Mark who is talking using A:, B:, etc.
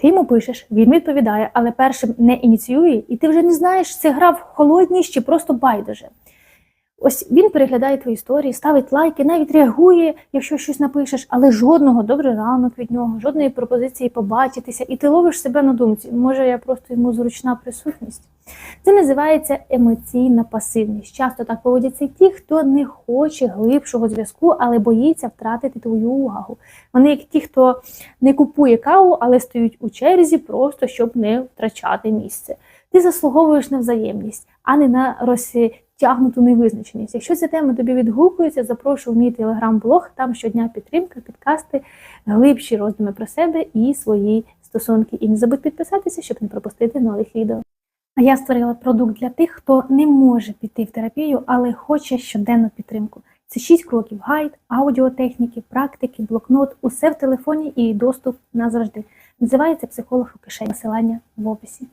A: Ти йому пишеш, він відповідає, але першим не ініціює, і ти вже не знаєш, це гра в холодність чи просто байдуже. Ось він переглядає твої історії, ставить лайки, навіть реагує, якщо щось напишеш, але жодного добрий ранок від нього, жодної пропозиції побачитися, і ти ловиш себе на думці. Може, я просто йому зручна присутність. Це називається емоційна пасивність. Часто так поводяться ті, хто не хоче глибшого зв'язку, але боїться втратити твою увагу. Вони як ті, хто не купує каву, але стоять у черзі, просто щоб не втрачати місце. Ти заслуговуєш на взаємність, а не на розтягнуту невизначеність. Якщо ця тема тобі відгукується, запрошую в мій телеграм-блог. Там щодня підтримка, підкасти, глибші роздуми про себе і свої стосунки. І не забудь підписатися, щоб не пропустити нових відео. А я створила продукт для тих, хто не може піти в терапію, але хоче щоденну підтримку. Це 6 кроків: гайд, аудіотехніки, практики, блокнот, усе в телефоні і доступ назавжди. Називається психолог у кишені. Посилання в описі.